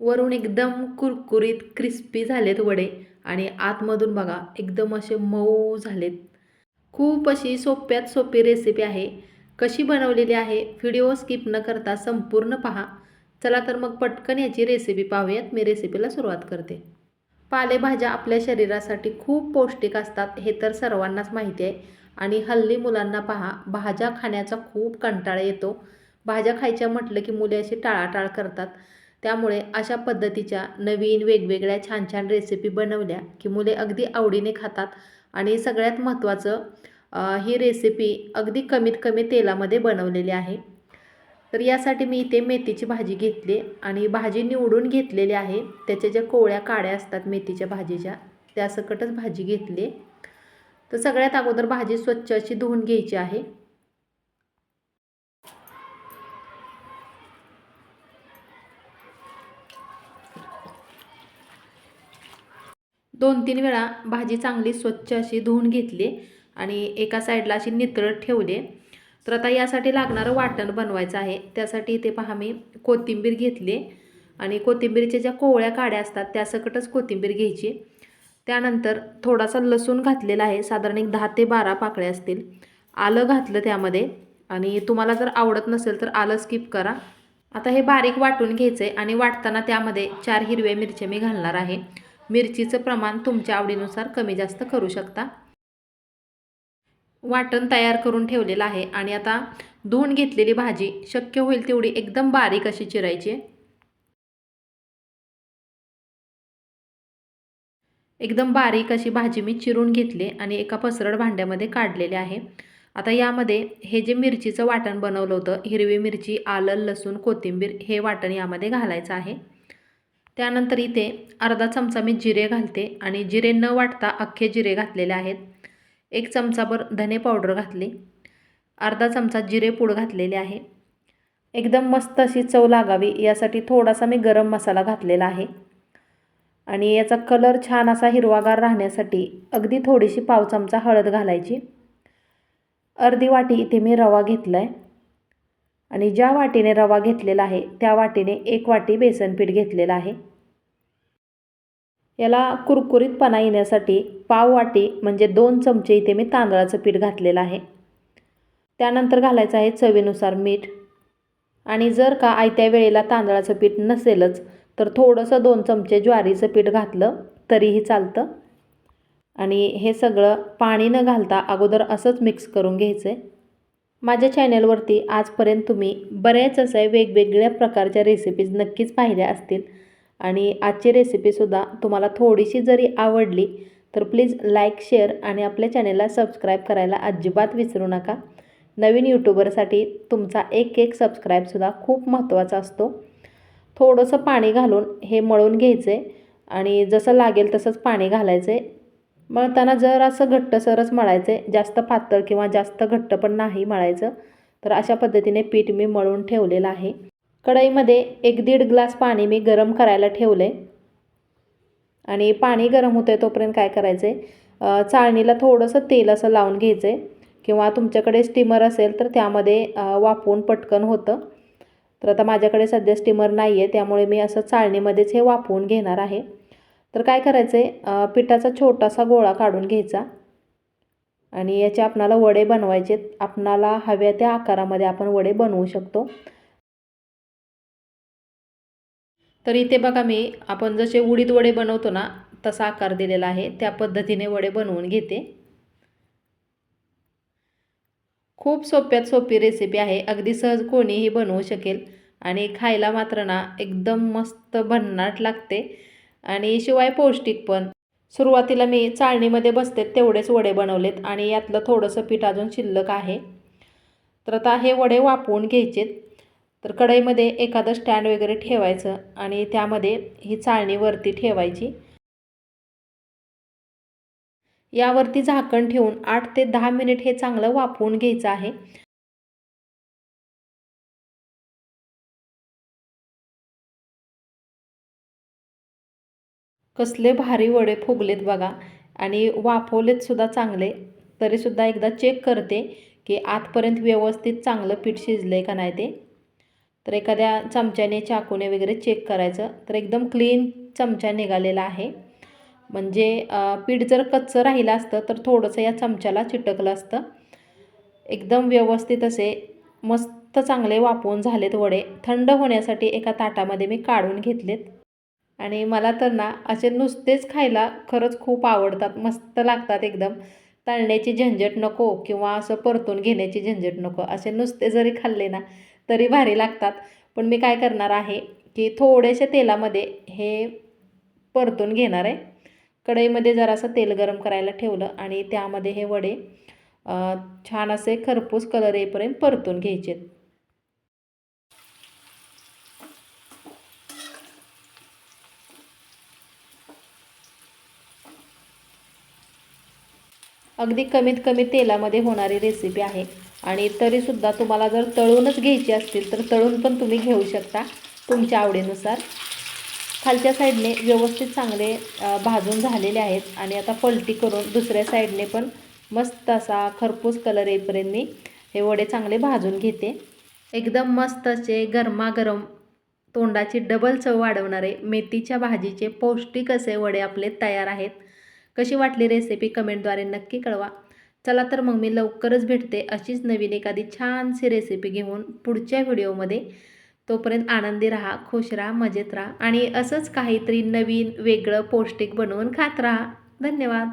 वरून एकदम कुरकुरीत क्रिस्पी झालेत वडे. आणि आतमधून बघा एकदम असे मऊ झालेत. खूप अशी सोप्यात सोपी रेसिपी आहे. कशी बनवलेली आहे व्हिडिओ स्किप न करता संपूर्ण पहा. चला तर मग पटकन याची रेसिपी पाहूयात. मी रेसिपीला सुरुवात करते. पालेभाज्या आपल्या शरीरासाठी खूप पौष्टिक असतात हे तर सर्वांनाच माहिती आहे. आणि हल्ली मुलांना पहा भाज्या खाण्याचा खूप कंटाळा येतो. भाज्या खायच्या म्हटलं की मुले अशी टाळाटाळ करतात. त्यामुळे अशा पद्धतीच्या नवीन वेगवेगळ्या छान छान रेसिपी बनवल्या की मुले अगदी आवडीने खातात. आणि सगळ्यात महत्त्वाचं ही रेसिपी अगदी कमीत कमी तेलामध्ये बनवलेली आहे. तर यासाठी मी इथे मेथीची भाजी घेतली आणि भाजी निवडून घेतलेली आहे. त्याच्या ज्या कोवळ्या काड्या असतात मेथीच्या भाजीच्या त्या सकटच भाजी घेतली. तर सगळ्यात अगोदर भाजी स्वच्छ अशी धुवून घ्यायची आहे. दोन तीन वेळा भाजी चांगली स्वच्छ अशी धुवून घेतली आणि एका साईडला अशी नितळत ठेवली. तर आता यासाठी लागणारं वाटण बनवायचं आहे. त्यासाठी इथे पहा मी कोथिंबीर घेतली आणि कोथिंबीरच्या ज्या कोवळ्या काड्या असतात त्या सकटच कोथिंबीर घ्यायची. त्यानंतर थोडासा लसूण घातलेला आहे. साधारण एक दहा ते बारा पाकळ्या असतील. आलं घातलं त्यामध्ये आणि तुम्हाला जर आवडत नसेल तर आलं स्किप करा. आता हे बारीक वाटून घ्यायचं आहे आणि वाटताना त्यामध्ये चार हिरव्या मिरच्या मी घालणार आहे. मिरचीचं प्रमाण तुमच्या आवडीनुसार कमी जास्त करू शकता. वाटण तयार करून ठेवलेलं आहे आणि आता धुवून घेतलेली भाजी शक्य होईल तेवढी एकदम बारीक अशी चिरायची एकदम बारीक अशी भाजी मी चिरून घेतली आणि एका पसरड भांड्यामध्ये काढलेली आहे. आता यामध्ये हे जे मिरचीचं वाटण बनवलं होतं हिरवी मिरची आलं लसूण कोथिंबीर हे वाटण यामध्ये घालायचं आहे. त्यानंतर इथे अर्धा चमचा मी जिरे घालते आणि जिरे न वाटता अख्खे जिरे घातलेले आहेत. एक चमचाभर धने पावडर घातली. अर्धा चमचा जिरे पूड घातलेले आहे. एकदम मस्त अशी चव लागावी यासाठी थोडासा मी गरम मसाला घातलेला आहे. आणि याचा कलर छान असा हिरवागार राहण्यासाठी अगदी थोडीशी पाव चमचा हळद घालायची. अर्धी वाटी इथे मी रवा घेतला आहे आणि ज्या वाटीने रवा घेतलेला आहे त्या वाटीने एक वाटी बेसन पीठ घेतलेलं आहे. याला कुरकुरीतपणा येण्यासाठी पाव वाटी म्हणजे दोन चमचे इथे मी तांदळाचं पीठ घातलेलं आहे. त्यानंतर घालायचं आहे चवीनुसार मीठ. आणि जर का आयत्या वेळेला तांदळाचं पीठ नसेलच तर थोडंसं दोन चमचे ज्वारीचं पीठ घातलं तरीही चालतं. आणि हे सगळं पाणी न घालता अगोदर असंच मिक्स करून घ्यायचं आहे माझ्या चॅनलवरती आजपर्यंत तुम्ही बऱ्याच अशा वेगवेगळ्या प्रकारच्या रेसिपीज नक्कीच पाहिल्या असतील. आणि आजची रेसिपीसुद्धा तुम्हाला थोडीशी जरी आवडली तर प्लीज लाईक शेअर आणि आपल्या चॅनेलला सबस्क्राईब करायला अजिबात विसरू नका. नवीन यूट्यूबरसाठी तुमचा एक एक सबस्क्राईबसुद्धा खूप महत्त्वाचा असतो. थोडंसं पाणी घालून हे मळून घ्यायचं आहे आणि जसं लागेल तसंच पाणी घालायचं. आहे मळताना जर असं घट्टसरच मळायचं आहे जास्त पातळ किंवा जास्त घट्ट पण नाही मळायचं तर अशा पद्धतीने पीठ मी मळून ठेवलेलं आहे. कढईमध्ये एक दीड ग्लास पाणी मी गरम करायला ठेवलं आहे आणि पाणी गरम होतं आहे तोपर्यंत काय करायचं आहे चाळणीला थोडंसं तेल असं लावून घ्यायचं आहे किंवा तुमच्याकडे स्टीमर असेल तर त्यामध्ये वाफवून पटकन होतं. तर आता माझ्याकडे सध्या स्टीमर नाही आहे त्यामुळे मी असं चाळणीमध्येच हे वाफवून घेणार आहे. तर काय करायचं आहे पिठाचा छोटासा गोळा काढून घ्यायचा. आणि याचे आपणाला वडे बनवायचे आपणाला हव्या त्या आकारामध्ये आपण वडे बनवू शकतो. तर इथे बघा मी आपण जसे उडीद वडे बनवतो ना तसा आकार दिलेला आहे. त्या पद्धतीने वडे बनवून घेते. खूप सोप्यात सोपी रेसिपी आहे. अगदी सहज कोणीही बनवू शकेल. आणि खायला मात्र ना एकदम मस्त भन्नाट लागते. आणि शिवाय पौष्टिक पण. सुरुवातीला मी चाळणीमध्ये बसते तेवढेच वडे बनवलेत आणि यातलं थोडंसं पीठ अजून शिल्लक आहे. तर आता हे वडे वापवून घ्यायचेत. तर कढईमध्ये एखादं स्टँड वगैरे ठेवायचं आणि त्यामध्ये ही चाळणी वरती ठेवायची. यावरती झाकण ठेवून आठ ते दहा मिनिट हे चांगलं वाफवून घ्यायचं आहे. कसले भारी वडे फुगलेत बघा. आणि वाफवलेत सुद्धा चांगले. तरीसुद्धा एकदा चेक करते की आतपर्यंत व्यवस्थित चांगलं पीठ शिजलं आहे का नाही ते. तर एखाद्या चमच्याने चाकूने वगैरे चेक करायचं. तर एकदम क्लीन चमचा निघालेला आहे. म्हणजे पीठ जर कच्चं राहिलं असतं तर थोडंसं या चमच्याला चिटकलं असतं. एकदम व्यवस्थित असे मस्त चांगले वाफवून झालेत वडे. थंड होण्यासाठी एका ताटामध्ये मी काढून घेतलेत. आणि मला तर ना असे नुसतेच खायला खरंच खूप आवडतात. मस्त लागतात एकदम. तळण्याची झंझट नको किंवा असं परतून घेण्याची झंझट नको. असे नुसते जरी खाल्ले ना तरी भारी लागतात. पण मी काय करणार आहे की थोडेसे तेलामध्ये हे परतून घेणार आहे. कढईमध्ये जरासं तेल गरम करायला ठेवलं आणि त्यामध्ये हे वडे छान असे खरपूस कलर येईपर्यंत परतून घ्यायचेत. अगदी कमीत कमी तेलामध्ये होणारी रेसिपी आहे. आणि तरीसुद्धा तुम्हाला जर तळूनच घ्यायची असतील तर तळून पण तुम्ही घेऊ शकता तुमच्या आवडीनुसार. खालच्या साईडने व्यवस्थित चांगले भाजून झालेले आहेत. आणि आता पलटी करून दुसऱ्या साईडने पण मस्त असा खरपूस कलर येईपर्यंत मी हे वडे चांगले भाजून घेते. एकदम मस्त असे गरमागरम तोंडाची डबल चव वाढवणारे मेथीच्या भाजीचे पौष्टिक असे वडे आपले तयार आहेत. कशी वाटली रेसिपी कमेंटद्वारे नक्की कळवा. चला तर मग मी लवकरच भेटते अशीच नवीन एखादी छानशी रेसिपी घेऊन पुढच्या व्हिडिओमध्ये. तोपर्यंत आनंदी राहा खुश राहा मजेत राहा आणि असंच काहीतरी नवीन वेगळं पौष्टिक बनवून खात राहा. धन्यवाद.